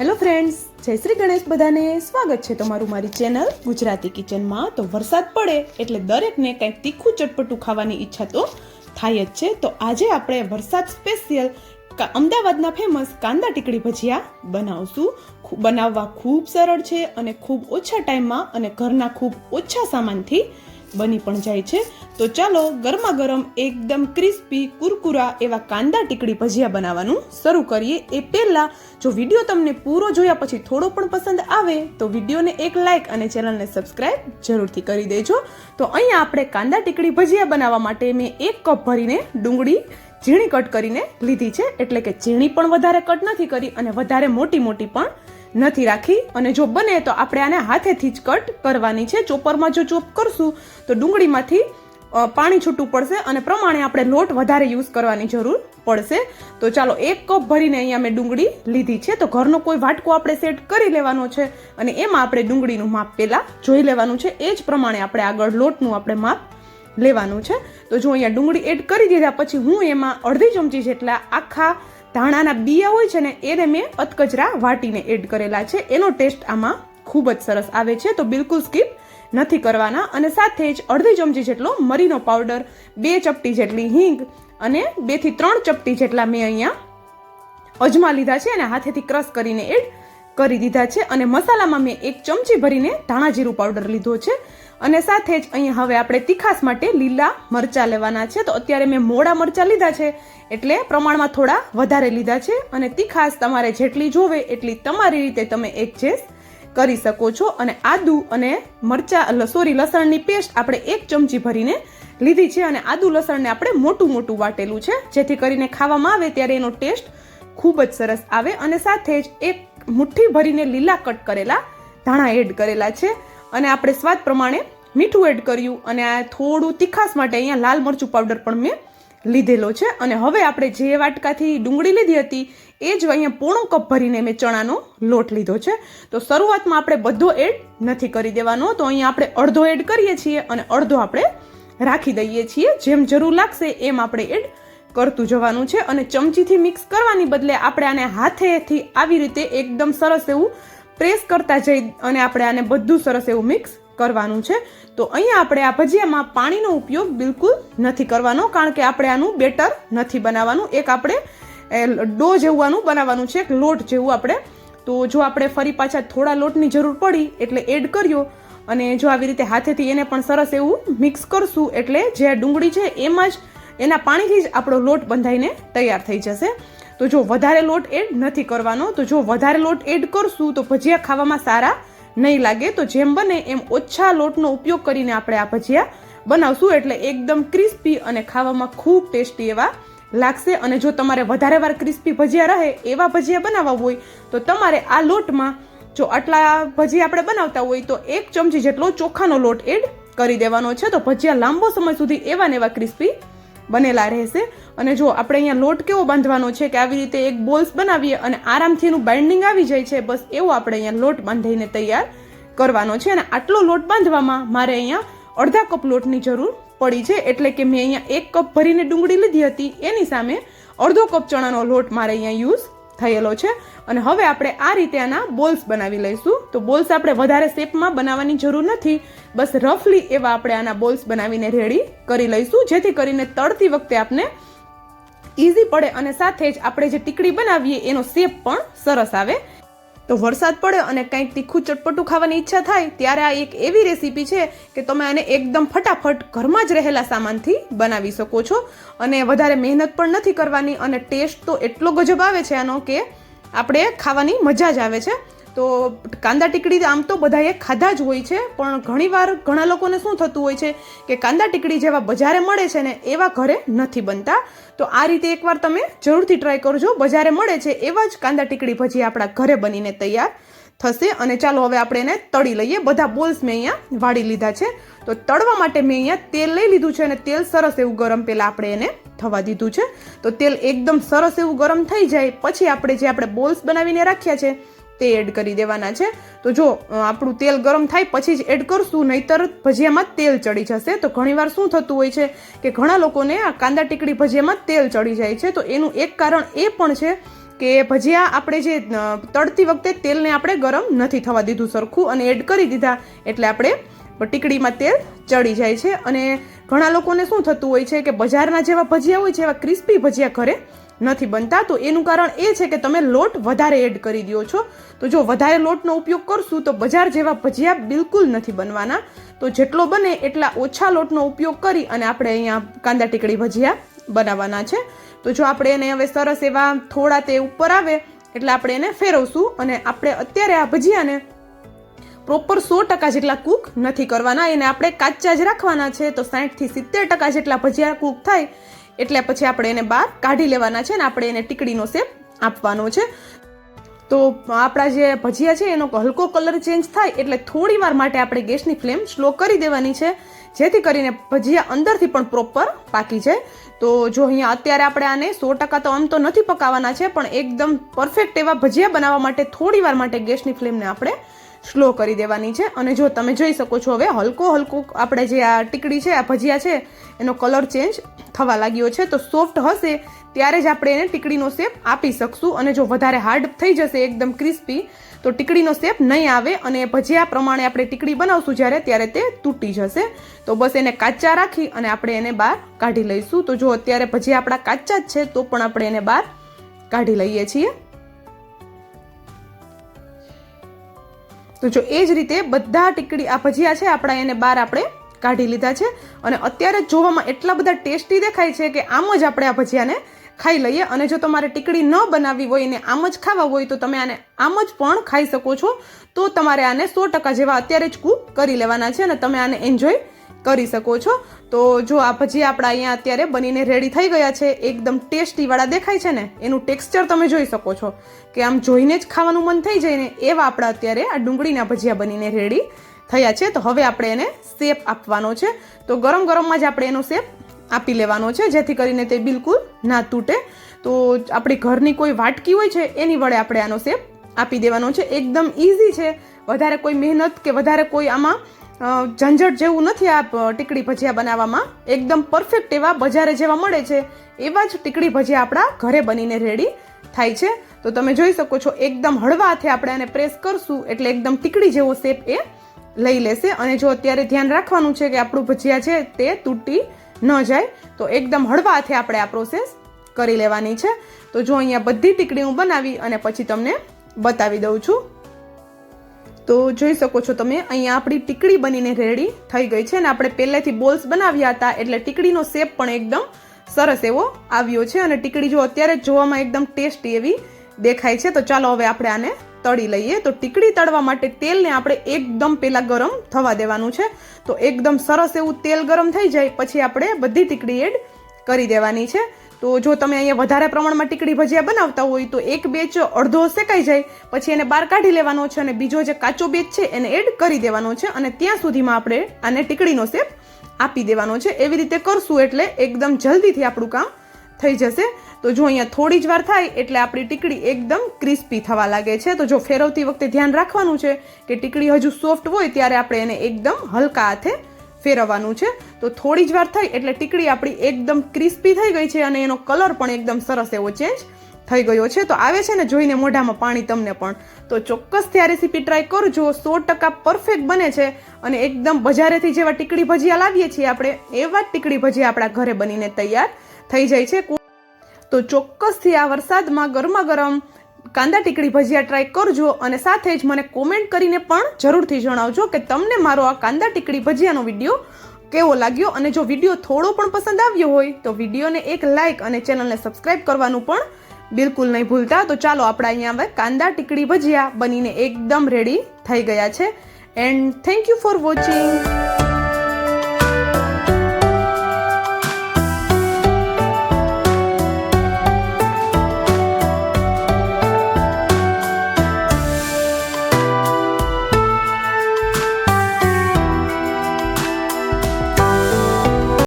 Hello friends જય શ્રી ગણેશ બધાને. સ્વાગત છે તમારું મારી ચેનલ ગુજરાતી કિચનમાં. તો વરસાદ પડે એટલે દરેકને કંઈક તીખું ચટપટું ખાવાની ઈચ્છા તો થાય જ છે. તો આજે આપણે વરસાદ સ્પેશિયલ અમદાવાદના ફેમસ કાંદા ટીકડી ભજીયા બનાવશું. બનાવવા ખૂબ સરળ છે અને ખૂબ ઓછા ટાઈમમાં અને ઘરના ખૂબ ઓછા સામાનથી બની પણ જાય છે. તો ચાલો ગરમા ગરમ એકદમ ક્રિસ્પી, કુરકુરા એવા કાંદા ટીકડી ભજીયા બનાવવાનું શરૂ કરીએ. એ પહેલાં જો વીડિયો તમને પૂરો જોયા પછી થોડો પણ પસંદ આવે તો વિડીયોને એક લાઇક અને ચેનલને સબસ્ક્રાઇબ જરૂરથી કરી દેજો. તો અહીંયા આપણે કાંદા ટીકડી ભજીયા બનાવવા માટે મેં એક કપ ભરીને ડુંગળી ઝીણી કટ કરીને લીધી છે. એટલે કે ઝીણી પણ વધારે કટ નથી કરી અને વધારે મોટી મોટી પણ નથી રાખી અને જો બને તો આપણે આને હાથેથી જ કટ કરવાની છે. ચોપરમાં જો ચોપ કરશું તો ડુંગળીમાંથી પાણી છૂટું પડશે અને પ્રમાણે આપણે લોટ વધારે યુઝ કરવાની જરૂર પડશે. તો ચાલો એક કપ ભરીને અહીંયા મેં ડુંગળી લીધી છે. તો ઘરનો કોઈ વાટકો આપણે સેટ કરી લેવાનો છે અને એમાં આપણે ડુંગળીનું માપ પહેલાં જોઈ લેવાનું છે. એ જ પ્રમાણે આપણે આગળ લોટનું આપણે માપ લેવાનું છે. તો જો અહીંયા ડુંગળી એડ કરી દીધા પછી હું એમાં અડધી ચમચી જેટલા આખા ધાણાના બિયા હોય છે ને, એને મેં અતકચરા વાટીને એડ કરેલા છે. એનો ટેસ્ટ આમાં ખૂબ જ સરસ આવે છે. તો બિલકુલ સ્કીપ નથી કરવાના. અને સાથે જ અડધી ચમચી જેટલો મરીનો પાવડર બે ચપટી જેટલી હિંગ અને બેથી ત્રણ ચપટી જેટલા મેં અહીંયા અજમા લીધા છે અને હાથેથી ક્રશ કરીને એડ કરી દીધા છે અને મસાલામાં મેં એક ચમચી ભરીને ધાણા જીરું પાવડર લીધો છે. અને સાથે જ અહીંયા હવે આપણે તીખાસ માટે લીલા મરચાં લેવાના છે. તો અત્યારે મેં મોડા મરચાં લીધા છે, એટલે પ્રમાણમાં થોડા વધારે લીધા છે. અને તીખાસ તમારે જેટલી જોવે એટલી તમારી રીતે તમે એડજસ્ટ કરી શકો છો. અને આદુ અને મરચાં સોરી લસણની પેસ્ટ આપણે એક ચમચી ભરીને લીધી છે. અને આદુ લસણને આપણે મોટું મોટું વાટેલું છે. જેથી કરીને ખાવામાં આવે ત્યારે એનો ટેસ્ટ ખૂબ જ સરસ આવે. અને સાથે જ એક મુઠ્ઠી ભરીને લીલા કટ કરેલા, ધાણા એડ કરેલા છે. અને આપણે સ્વાદ પ્રમાણે મીઠું એડ કર્યું અને આ થોડું તીખાસ માટે અહીંયા લાલ મરચું પાવડર પણ મેં લીધેલો છે. અને હવે આપણે જે વાટકાથી ડુંગળી લીધી હતી, એ જ અહીંયા પોણો કપ ભરીને મેં ચણાનો લોટ લીધો છે. તો શરૂઆતમાં આપણે બધો એડ નથી કરી દેવાનો, તો અહીંયા આપણે અડધો એડ કરીએ છીએ અને અડધો આપણે રાખી દઈએ છીએ. જેમ જરૂર લાગશે એમ આપણે એડ કરતું જવાનું છે અને ચમચીથી મિક્સ કરવાની બદલે આપણે આને હાથેથી આવી રીતે એકદમ સરસ એવું પ્રેસ કરતા જઈ અને આપણે આને બધું સરસ એવું મિક્સ કરવાનું છે. તો અહીંયા આપણે આ ભજીયામાં પાણીનો ઉપયોગ બિલકુલ નથી કરવાનો, કારણ કે આપણે આનું બેટર નથી બનાવવાનું. એક આપણે ડો જેવું બનાવવાનું છે, એક લોટ જેવું આપણે. તો જો આપણે ફરી પાછા થોડા લોટની જરૂર પડી એટલે એડ કર્યો અને જો આવી રીતે હાથેથી એને પણ સરસ એવું મિક્સ કરશું એટલે જે ડુંગળી છે એમાં જ એના પાણીથી જ આપણો લોટ બંધાઈને તૈયાર થઈ જશે. તો જો વધારે લોટ એડ નથી કરવાનો, તો જો વધારે લોટ એડ કરશું તો ભજીયા ખાવામાં સારા નહીં લાગે. તો જેમ બને એમ ઓછા લોટનો ઉપયોગ કરીને આપણે આ ભજીયા બનાવશું. એટલે એકદમ ક્રિસ્પી અને ખાવામાં ખૂબ ટેસ્ટી એવા લાગશે. અને જો તમારે વધારે વાર ક્રિસ્પી ભજીયા રહે, એવા ભજીયા બનાવવા હોય, તો તમારે આ લોટમાં જો આટલા ભજીયા આપણે બનાવતા હોય, તો એક ચમચી જેટલો ચોખાનો લોટ એડ કરી દેવાનો છે. તો ભજીયા લાંબો સમય સુધી એવા ને એવા ક્રિસ્પી બનેલા રહેશે. અને જો આપણે અહીંયા લોટ કેવો બાંધવાનો છે કે આવી રીતે એક બોલ્સ બનાવીએ અને આરામથી એનું બાઇન્ડિંગ આવી જાય છે, બસ એવો આપણે અહીંયા લોટ બાંધીને તૈયાર કરવાનો છે. અને આટલો લોટ બાંધવામાં મારે અહીંયા અડધા કપ લોટની જરૂર પડી છે. એટલે કે મેં અહીંયા એક કપ ભરીને ડુંગળી લીધી હતી. એની સામે અડધો કપ ચણાનો લોટ મારે અહીંયા યુઝ થયેલો છે. અને હવે આપણે આ રીતે આના બોલ્સ બનાવી લઈશું. તો બોલ્સ આપણે વધારે શેપમાં બનાવવાની જરૂર નથી. બસ રફલી એવા આપણે આના બોલ્સ બનાવીને રેડી કરી લઈશું. જેથી કરીને તળતી વખતે આપણે ઇઝી પડે અને સાથે જ આપણે જે ટીકડી બનાવીએ, એનો શેપ પણ સરસ આવે. તો વરસાદ પડે અને કંઈક તીખું ચટપટું ખાવાની ઈચ્છા થાય, ત્યારે આ એક એવી રેસીપી છે કે તમે આને એકદમ ફટાફટ ઘરમાં જ રહેલા સામાનથી બનાવી શકો છો. અને વધારે મહેનત પણ નથી કરવાની અને ટેસ્ટ તો એટલો ગજબ આવે છે આનો કે આપણે ખાવાની મજા જ આવે છે. તો કાંદા ટીકડી આમ તો બધાએ ખાધા જ હોય છે, પણ ઘણીવાર ઘણા લોકોને શું થતું હોય છે કે કાંદા ટીકડી જેવા બજારે મળે છે ને એવા ઘરે નથી બનતા. તો આ રીતે એકવાર તમે જરૂરથી ટ્રાય કરજો, બજારે મળે છે એવા જ કાંદા ટીકડી ભજી આપણા ઘરે બનીને તૈયાર થશે. અને ચાલો હવે આપણે એને તળી લઈએ. બધા બોલ્સ મેં અહીંયા વાળી લીધા છે. તો તળવા માટે મેં અહીંયા તેલ લઈ લીધું છે અને તેલ સરસ એવું ગરમ પહેલાં આપણે એને થવા દીધું છે. તો તેલ એકદમ સરસ એવું ગરમ થઈ જાય. પછી આપણે જે આપણે બોલ્સ બનાવીને રાખ્યા છે તે એડ કરી દેવાના છે. તો જો આપણું તેલ ગરમ થાય પછી જ એડ કરશું, નહીતર ભજીયામાં તેલ ચડી જશે. તો ઘણીવાર શું થતું હોય છે કે ઘણા લોકોને આ કાંદા ટીકડી ભજીયામાં તેલ ચડી જાય છે. તો એનું એક કારણ એ પણ છે કે ભજીયા આપણે જે તળતી વખતે તેલને આપણે ગરમ નથી થવા દીધું સરખું અને એડ કરી દીધા એટલે આપણે ટીકડીમાં તેલ ચડી જાય છે. અને ઘણા લોકોને શું થતું હોય છે કે બજારના જેવા ભજીયા હોય છે, એવા ક્રિસ્પી ભજીયા ઘરે નથી બનતા, તો એનું કારણ એ છે કે તમે લોટ વધારે એડ કરી દો છો. તો જો વધારે લોટનો ઉપયોગ કરશું, તો બજાર જેવા ભજીયા બિલકુલ નથી બનવાના. તો જેટલો બને એટલા ઓછા લોટનો ઉપયોગ કરી અને આપણે અહીંયા કાંદા ટીકડી ભજીયા બનાવવાના છે. તો જો આપણે એને હવે સરસ એવા થોડા તે ઉપર આવે, એટલે આપણે એને ફેરવશું અને આપણે અત્યારે આ ભજીયાને પ્રોપર સો ટકા જેટલા કૂક નથી કરવાના. એને આપણે કાચા જ રાખવાના છે, તો સાઠથી સિત્તેર ટકા જેટલા ભજીયા કૂક થાય એટલે પછી આપણે એને બહાર કાઢી લેવાના છે ને આપણે એને ટીકડીનો શેપ આપવાનો છે. તો આપણા જે ભજીયા છે એનો હલકો કલર ચેન્જ થાય એટલે થોડી વાર માટે આપણે ગેસની ફ્લેમ સ્લો કરી દેવાની છે. જેથી કરીને ભજીયા અંદરથી પણ પ્રોપર પાકી જાય. તો જો અહીંયા અત્યારે આપણે આને સો ટકા તો આમ તો નથી પકાવવાના છે, પણ એકદમ પરફેક્ટ એવા ભજીયા બનાવવા માટે થોડી વાર માટે ગેસની ફ્લેમને આપણે સ્લો કરી દેવાની છે. અને જો તમે જોઈ શકો છો હવે હલકો હલકો આપણે જે આ ટીકડી છે, આ ભજીયા છે, એનો કલર ચેન્જ થવા લાગ્યો છે. તો સોફ્ટ હશે ત્યારે જ આપણે એને ટીકડીનો શેપ આપી શકશું અને જો વધારે હાર્ડ થઈ જશે, એકદમ ક્રિસ્પી તો ટીકડીનો શેપ નહીં આવે અને ભજીયા પ્રમાણે આપણે ટીકડી બનાવશું જ્યારે, ત્યારે તે તૂટી જશે. તો બસ એને કાચા રાખી અને આપણે એને બહાર કાઢી લઈશું. તો જો અત્યારે ભજીયા આપણા કાચા જ છે, તો પણ આપણે એને બહાર કાઢી લઈએ છીએ. તો જો એ જ રીતે બધા ટીકડી, આ ભજીયા છે, આપણા એને બહાર આપણે કાઢી લીધા છે. અને અત્યારે જોવામાં એટલા બધા ટેસ્ટી દેખાય છે કે આમ જ આપણે આ ભજીયાને ખાઈ લઈએ અને જો તમારે ટીકડી ન બનાવવી હોય, એને આમ જ ખાવા હોય, તો તમે આને આમ જ પણ ખાઈ શકો છો. તો તમારે આને સો ટકા જેવા અત્યારે જ કૂક કરી લેવાના છે અને તમે આને એન્જોય કરી શકો છો. તો જો આ ભજીયા આપણા અહીંયા અત્યારે બનીને રેડી થઈ ગયા છે, એકદમ ટેસ્ટીવાળા દેખાય છે ને, એનું ટેક્સચર તમે જોઈ શકો છો. કે આમ જોઈને જ ખાવાનું મન થઈ જાય ને, એવા આપણા અત્યારે આ ડુંગળીના ભજીયા બનીને રેડી થયા છે. તો હવે આપણે એને શેપ આપવાનો છે. તો ગરમ ગરમમાં જ આપણે એનો શેપ આપી લેવાનો છે, જેથી કરીને તે બિલકુલ ના તૂટે. તો આપણી ઘરની કોઈ વાટકી હોય છે, એની વડે આપણે આનો શેપ આપી દેવાનો છે. એકદમ ઇઝી છે. વધારે કોઈ મહેનત કે વધારે કોઈ આમાં ઝંઝટ જેવું નથી આ ટીકડી ભજીયા બનાવવામાં. એકદમ પરફેક્ટ એવા બજારે જેવા મળે છે, એવા જ ટીકડી ભજીયા આપણા ઘરે બનીને રેડી થાય છે. તો તમે જોઈ શકો છો, એકદમ હળવા હાથે આપણે આને પ્રેસ કરશું, એટલે એકદમ ટીકડી જેવો શેપ એ લઈ લેશે. અને જો અત્યારે ધ્યાન રાખવાનું છે કે આપણું ભજીયા છે, તે તૂટી ન જાય, તો એકદમ હળવા હાથે આપણે આ પ્રોસેસ કરી લેવાની છે. તો જો અહીંયા બધી ટીકડી હું બનાવી અને પછી તમને બતાવી દઉં છું. તો જોઈ શકો છો તમે, અહીંયા આપણી ટીકડી બનીને રેડી થઈ ગઈ છે અને આપણે પહેલેથી બોલ્સ બનાવ્યા હતા, એટલે ટીકડીનો શેપ પણ એકદમ સરસ એવો આવ્યો છે અને ટીકડી જો અત્યારે જોવામાં એકદમ ટેસ્ટી એવી દેખાય છે, તો ચાલો હવે આપણે આને તળી લઈએ, તો ટીકડી તળવા માટે તેલને આપણે એકદમ પહેલાં ગરમ થવા દેવાનું છે. તો એકદમ સરસ એવું તેલ ગરમ થઈ જાય, પછી આપણે બધી ટીકડી એડ કરી દેવાની છે. તો જો તમે અહીંયા વધારે પ્રમાણમાં ટીકડી ભજીયા બનાવતા હોય, તો એક બેચ અડધો શેકાઈ જાય, પછી એને બહાર કાઢી લેવાનો છે અને બીજો જે કાચો બેચ છે, એને એડ કરી દેવાનો છે અને ત્યાં સુધીમાં આપણે આને ટીકડીનો શેપ આપી દેવાનો છે. એવી રીતે કરશું એટલે એકદમ જલ્દીથી આપણું કામ થઈ જશે. તો જો અહીંયા થોડી જ વાર થાય એટલે આપણી ટીકડી એકદમ ક્રિસ્પી થવા લાગે છે. તો જો ફેરવતી વખતે ધ્યાન રાખવાનું છે કે ટીકડી હજુ સોફ્ટ હોય ત્યારે આપણે એને એકદમ હલકા હાથે ફેરવવાનું છે. તો થોડી જ વાર થઈ એટલે ટીકડી આપણી એકદમ ક્રિસ્પી થઈ ગઈ છે અને એનો કલર પણ એકદમ સરસ એવો ચેન્જ થઈ ગયો છે. તો આવે છે ને જોઈને મોઢામાં પાણી તમને પણ. તો ચોક્કસથી આ રેસીપી ટ્રાય કરજો સો ટકા પરફેક્ટ બને છે અને એકદમ બજારેથી જેવા ટીકડી ભજીયા લાવીએ છીએ આપણે, એવા જ ટીકડી ભજીયા આપણા ઘરે બનીને તૈયાર થઈ જાય છે તો ચોક્કસથી આ વરસાદમાં ગરમા ગરમ કાંદા ટીકડી ભજીયા ટ્રાય કરજો અને સાથે જ મને કોમેન્ટ કરીને પણ જરૂરથી જણાવજો કે તમને મારો આ કાંદા ટીકડી ભજીયાનો વીડિયો કેવો લાગ્યો અને જો વીડિયો થોડો પણ પસંદ આવ્યો હોય તો વિડીયોને એક લાઇક અને ચેનલને સબસ્ક્રાઇબ કરવાનું પણ બિલકુલ નહીં ભૂલતા. તો ચાલો આપણે અહીંયા હવે કાંદા ટીકડી ભજીયા બનીને એકદમ રેડી થઈ ગયા છે. And thank you for watching